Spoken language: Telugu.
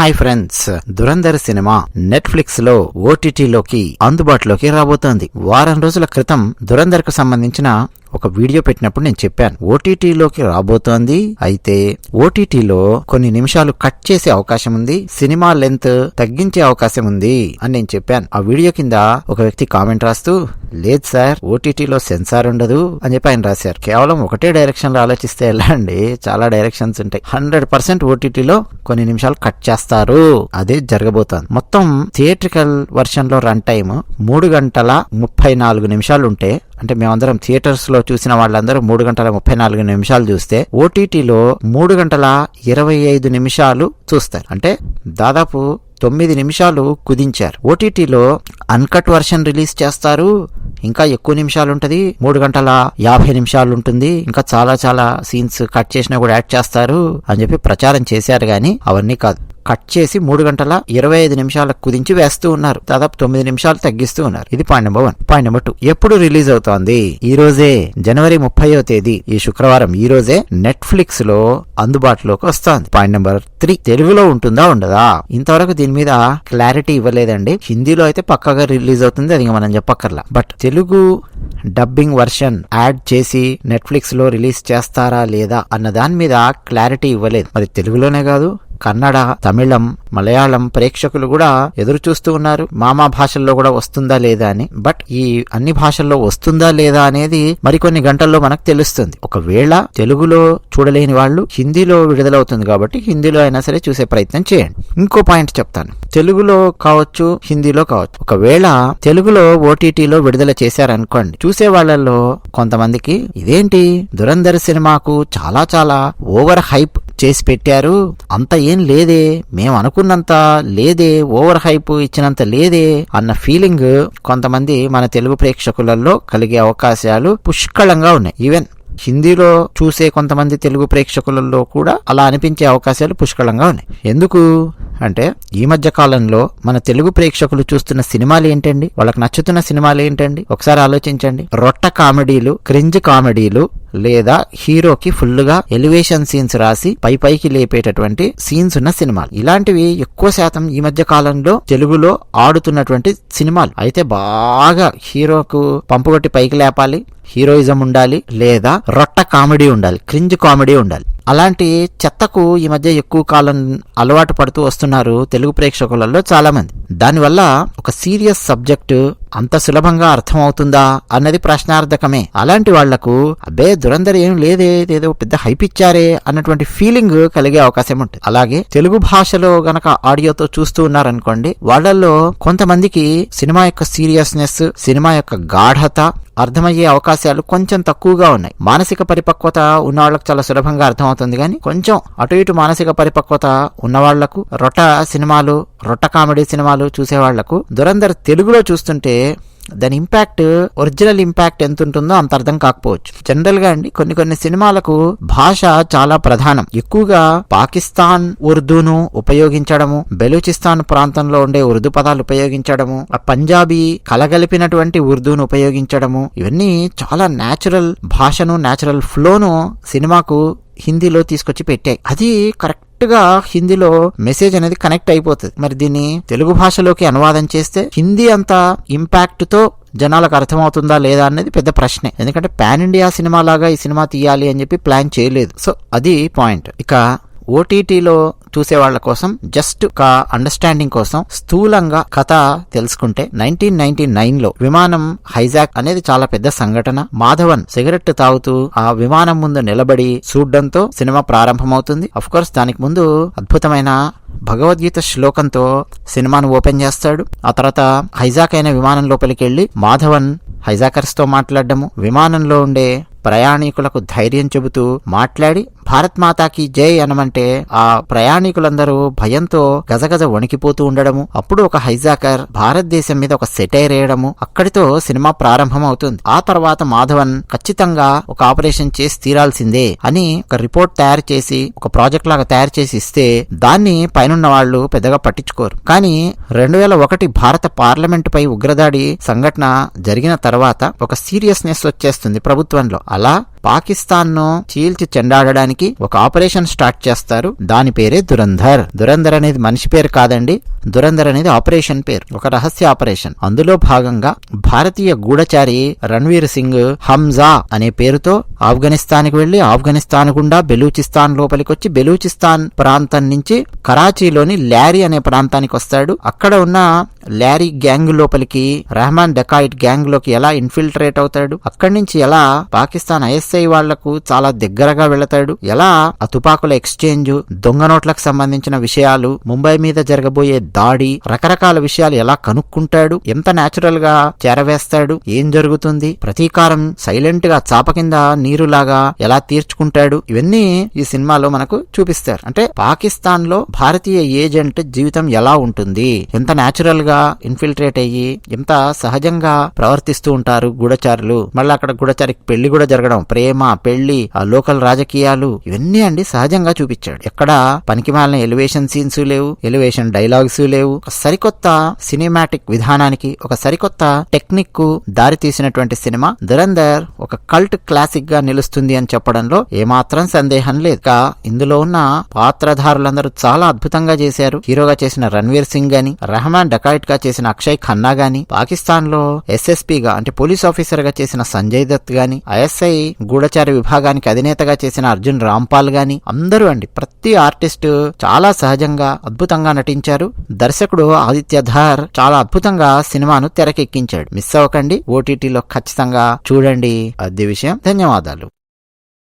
హాయ్ ఫ్రెండ్స్ దురంధర్ సినిమా నెట్ఫ్లిక్స్లో ఓటీటీలోకి అందుబాటులోకి రాబోతోంది. వారం రోజుల క్రితం దురంధర్కు సంబంధించిన ఒక వీడియో పెట్టినప్పుడు నేను చెప్పాను. ఓటీటీలోకి రాబోతోంది. అయితే ఓటీటీలో కొన్ని నిమిషాలు కట్ చేసే అవకాశం ఉంది. సినిమా లెంత్ తగ్గించే అవకాశం ఉంది అని నేను చెప్పాను. ఆ వీడియో కింద ఒక వ్యక్తి కామెంట్ రాస్తూ లేదు సార్ ఓటీటీలో సెన్సార్ ఉండదు అని చెప్పి ఆయన రాశారు. కేవలం ఒకటే డైరెక్షన్లో ఆలోచిస్తే ఎలా అండి? చాలా డైరెక్షన్స్ ఉంటాయి. హండ్రెడ్ పర్సెంట్ ఓటీటీలో కొన్ని నిమిషాలు కట్ చేస్తారు. అదే జరగబోతోంది. మొత్తం థియేట్రికల్ వర్షన్లో రన్ టైమ్ మూడు గంటల ముప్పై నాలుగు నిమిషాలు ఉంటే అంటే మేమందరం థియేటర్స్లో చూసిన వాళ్ళందరూ మూడు గంటల ముప్పై నాలుగు నిమిషాలు చూస్తే ఓటీటీలో మూడు గంటల ఇరవై ఐదు నిమిషాలు చూస్తారు. అంటే దాదాపు తొమ్మిది నిమిషాలు కుదించారు. ఓటీటీలో అన్కట్ వర్షన్ రిలీజ్ చేస్తారు. ఇంకా ఎక్కువ నిమిషాలు ఉంటుంది. మూడు గంటల యాభై నిమిషాలు ఉంటుంది. ఇంకా చాలా చాలా సీన్స్ కట్ చేసినా కూడా యాడ్ చేస్తారు అని చెప్పి ప్రచారం చేశారు కానీ అవన్నీ కాదు. కట్ చేసి మూడు గంటల ఇరవై ఐదు నిమిషాలకు కుదించి వేస్తూ ఉన్నారు. దాదాపు తొమ్మిది నిమిషాలు తగ్గిస్తూ ఉన్నారు. ఇది point number one. Point number two. ఎప్పుడు రిలీజ్ అవుతోంది? ఈ రోజే జనవరి ముప్పైవ తేదీ. ఈ శుక్రవారం. ఈ రోజే నెట్ఫ్లిక్స్లో అందుబాటులోకి వస్తోంది. Point number three. తెలుగులో ఉంటుందా ఉండదా? ఇంతవరకు దీని మీద క్లారిటీ ఇవ్వలేదండి. హిందీలో అయితే పక్కగా రిలీజ్ అవుతుంది. అది మనం చెప్పక్కర్లా. But Telugu dubbing version add చేసి నెట్ఫ్లిక్స్లో రిలీజ్ చేస్తారా లేదా అన్న దాని మీద క్లారిటీ ఇవ్వలేదు. మరి తెలుగులోనే కాదు కన్నడ తమిళం మలయాళం ప్రేక్షకులు కూడా ఎదురు చూస్తూ ఉన్నారు. మామా భాషల్లో కూడా వస్తుందా లేదా అని. బట్ ఈ అన్ని భాషల్లో వస్తుందా లేదా అనేది మరికొన్ని గంటల్లో మనకు తెలుస్తుంది. ఒకవేళ తెలుగులో చూడలేని వాళ్ళు హిందీలో విడుదలవుతుంది కాబట్టి హిందీలో అయినా సరే చూసే ప్రయత్నం చేయండి. ఇంకో పాయింట్ చెప్తాను. తెలుగులో కావచ్చు హిందీలో కావచ్చు. ఒకవేళ తెలుగులో ఓటీటీలో విడుదల చేశారనుకోండి చూసే వాళ్ళల్లో కొంతమందికి ఇదేంటి? దురంధర్ సినిమాకు చాలా చాలా ఓవర్ హైప్ చేసి పెట్టారు. అంత ఏం లేదే. మేము అనుకున్నంత లేదే. ఓవర్ హైప్ ఇచ్చినంత లేదే అన్న ఫీలింగ్ కొంతమంది మన తెలుగు ప్రేక్షకులలో కలిగే అవకాశాలు పుష్కళంగా ఉన్నాయి. ఈవెన్ హిందీలో చూసే కొంతమంది తెలుగు ప్రేక్షకులలో కూడా అలా అనిపించే అవకాశాలు పుష్కళంగా ఉన్నాయి. ఎందుకు? అంటే ఈ మధ్య కాలంలో మన తెలుగు ప్రేక్షకులు చూస్తున్న సినిమాలు ఏంటండి? వాళ్ళకి నచ్చుతున్న సినిమాలు ఏంటండి? ఒకసారి ఆలోచించండి. రొట్ట కామెడీలు క్రింజ్ కామెడీలు లేదా హీరోకి ఫుల్గా ఎలివేషన్ సీన్స్ రాసి పై పైకి లేపేటటువంటి సీన్స్ ఉన్న సినిమాలు. ఇలాంటివి ఎక్కువ శాతం ఈ మధ్య కాలంలో తెలుగులో ఆడుతున్నటువంటి సినిమాలు. అయితే బాగా హీరోకు పంపుగొట్టి పైకి లేపాలి హీరోయిజం ఉండాలి లేదా రొట్ట కామెడీ ఉండాలి క్రింజ్ కామెడీ ఉండాలి. అలాంటి చెత్తకు ఈ మధ్య ఎక్కువ కాలం అలవాటు పడుతూ వస్తున్నారు తెలుగు ప్రేక్షకులలో చాలా మంది దానివల్ల ఒక సీరియస్ సబ్జెక్టు అంత సులభంగా అర్థమవుతుందా అన్నది ప్రశ్నార్థకమే. అలాంటి వాళ్ళకు అబ్బే దురందర ఏం లేదే ఏదో పెద్ద హైప్ ఇచ్చారే అన్నటువంటి ఫీలింగ్ కలిగే అవకాశం ఉంటుంది అలాగే తెలుగు భాషలో గనక ఆడియోతో చూస్తూ ఉన్నారనుకోండి వాళ్ళల్లో కొంతమందికి సినిమా యొక్క సీరియస్నెస్ సినిమా యొక్క గాఢత అర్థమయ్యే అవకాశాలు కొంచెం తక్కువగా ఉన్నాయి. మానసిక పరిపక్వత ఉన్న వాళ్ళకి చాలా సులభంగా అర్థమవుతుంది కానీ కొంచెం అటు ఇటు మానసిక పరిపక్వత ఉన్న వాళ్ళకు రొట్ట సినిమాలు రొట్ట కామెడీ సినిమాలు చూసేవాళ్ళకు దురంధర్ తెలుగులో చూస్తుంటే దాని ఇంపాక్ట్ ఒరిజినల్ ఇంపాక్ట్ ఎంత ఉంటుందో అంత అర్థం కాకపోవచ్చు. జనరల్గా అండి కొన్ని కొన్ని సినిమాలకు భాష చాలా ప్రధానం. ఎక్కువగా పాకిస్తాన్ ఉర్దూను ఉపయోగించడము బెలూచిస్తాన్ ప్రాంతంలో ఉండే ఉర్దూ పదాలు ఉపయోగించడము ఆ పంజాబీ కలగలిపినటువంటి ఉర్దూను ఉపయోగించడము ఇవన్నీ చాలా నేచురల్ భాషను నేచురల్ ఫ్లోను సినిమాకు హిందీలో తీసుకొచ్చి పెట్టాయి. అది కరెక్ట్ గా హిందీలో మెసేజ్ అనేది కనెక్ట్ అయిపోతుంది. మరి దీన్ని తెలుగు భాషలోకి అనువాదం చేస్తే హిందీ అంత ఇంపాక్ట్తో జనాలకు అర్థమవుతుందా లేదా అనేది పెద్ద ప్రశ్నే. ఎందుకంటే పాన్ ఇండియా సినిమా లాగా ఈ సినిమా తీయాలి అని చెప్పి ప్లాన్ చేయలేదు. సో అది పాయింట్. ఇక ఓటీటీలో చూసే వాళ్ళ కోసం జస్ట్ ఒక అండర్స్టాండింగ్ కోసం స్థూలంగా కథ తెలుసుకుంటే నైన్టీన్ నైన్టీ నైన్లో విమానం హైజాక్ అనేది చాలా పెద్ద సంఘటన. మాధవన్ సిగరెట్ తాగుతూ ఆ విమానం ముందు నిలబడి చూడడంతో సినిమా ప్రారంభమవుతుంది. అఫ్ కోర్స్ దానికి ముందు అద్భుతమైన భగవద్గీత శ్లోకంతో సినిమాను ఓపెన్ చేస్తాడు. ఆ తర్వాత హైజాక్ అయిన విమానం లోపలికి వెళ్ళి మాధవన్ హైజాకర్స్తో మాట్లాడడము. విమానంలో ఉండే ప్రయాణికులకు ధైర్యం చెబుతూ మాట్లాడి భారత్ మాతాకి జై అనమంటే ఆ ప్రయాణికులందరూ భయంతో గజగజ వణికిపోతూ ఉండడము. అప్పుడు ఒక హైజాకర్ భారతదేశం మీద ఒక సెటైర్ వేయడము. అక్కడితో సినిమా ప్రారంభం అవుతుంది ఆ తర్వాత మాధవన్ ఖచ్చితంగా ఒక ఆపరేషన్ చేసి తీరాల్సిందే అని ఒక రిపోర్ట్ తయారు చేసి ఒక ప్రాజెక్ట్ లాగా తయారు చేసి ఇస్తే దాన్ని పైనున్న వాళ్ళు పెద్దగా పట్టించుకోరు. కానీ రెండు వేల ఒకటి భారత పార్లమెంట్ పై ఉగ్రదాడి సంఘటన జరిగిన తర్వాత ఒక సీరియస్నెస్ వచ్చేస్తుంది ప్రభుత్వంలో. అలా పాకిస్తాన్ను చీల్చి చెండాడడానికి ఒక ఆపరేషన్ స్టార్ట్ చేస్తారు. దాని పేరే దురంధర్. దురంధర్ అనేది మనిషి పేరు కాదండి. దురంధర్ అనేది ఆపరేషన్ పేరు. ఒక రహస్య ఆపరేషన్. అందులో భాగంగా భారతీయ గూఢచారి రణ్వీర్ సింగ్ హంజా అనే పేరుతో ఆఫ్ఘనిస్తాన్కి వెళ్ళి ఆఫ్ఘనిస్తాన్ గుండా బెలూచిస్తాన్ లోపలికి వచ్చి బెలూచిస్తాన్ ప్రాంతం నుంచి కరాచీలోని ల్యారీ అనే ప్రాంతానికి వస్తాడు. అక్కడ ఉన్న ల్యారీ గ్యాంగ్ లోపలికి రెహమాన్ డెకాయిట్ గ్యాంగ్లోకి ఎలా ఇన్ఫిల్ట్రేట్ అవుతాడు? అక్కడి నుంచి ఎలా పాకిస్తాన్ ఐఎస్ఐ వాళ్ళకు చాలా దగ్గరగా వెళతాడు? ఎలా ఆ తుపాకుల ఎక్స్చేంజ్ దొంగ నోట్లకు సంబంధించిన విషయాలు ముంబై మీద జరగబోయే దాడి రకరకాల విషయాలు ఎలా కనుక్కుంటాడు? ఎంత నేచురల్గా చేరవేస్తాడు? ఏం జరుగుతుంది? ప్రతీకారం సైలెంట్గా చాప కింద నీరులాగా ఎలా తీర్చుకుంటాడు? ఇవన్నీ ఈ సినిమాలో మనకు చూపిస్తారు. అంటే పాకిస్తాన్లో భారతీయ ఏజెంట్ జీవితం ఎలా ఉంటుంది? ఎంత నేచురల్గా ఇన్ఫిల్ట్రేట్ అయ్యి ఎంత సహజంగా ప్రవర్తిస్తూ ఉంటారు గూఢచారులు. మళ్ళీ అక్కడ గూఢచారికి పెళ్ళి కూడా జరగడం ప్రేమ పెళ్ళి ఆ లోకల్ రాజకీయాలు ఇవన్నీ అండి సహజంగా చూపించాడు. ఎక్కడ పనికిమాలిన ఎలివేషన్ సీన్స్ లేవు ఎలివేషన్ డైలాగ్స్ లేవు. ఒక సరికొత్త సినిమాటిక్ విధానానికి ఒక సరికొత్త టెక్నిక్కు దారి తీసినటువంటి సినిమా దురందర్ ఒక కల్ట్ క్లాసిక్గా నిలుస్తుంది అని చెప్పడంలో ఏమాత్రం సందేహం లేదు. ఇందులో ఉన్న పాత్రధారులందరూ చాలా అద్భుతంగా చేశారు. హీరోగా చేసిన రణ్వీర్ సింగ్ గాని రెహమాన్ డకాయ్ గా చేసిన అక్షయ్ ఖన్నా గాని పాకిస్తాన్లో ఎస్ఎస్పీగా అంటే పోలీస్ ఆఫీసర్గా చేసిన సంజయ్ దత్ గాని ఐఎస్ఐ గూఢచార విభాగానికి అధినేతగా చేసిన అర్జున్ రాంపాల్ గాని అందరూ అండి ప్రతి ఆర్టిస్ట్ చాలా సహజంగా అద్భుతంగా నటించారు. దర్శకుడు ఆదిత్య ధార్ చాలా అద్భుతంగా సినిమాను తెరకెక్కించాడు. మిస్ అవ్వకండి. ఓటీటీలో ఖచ్చితంగా చూడండి. అదే విషయం. ధన్యవాదాలు.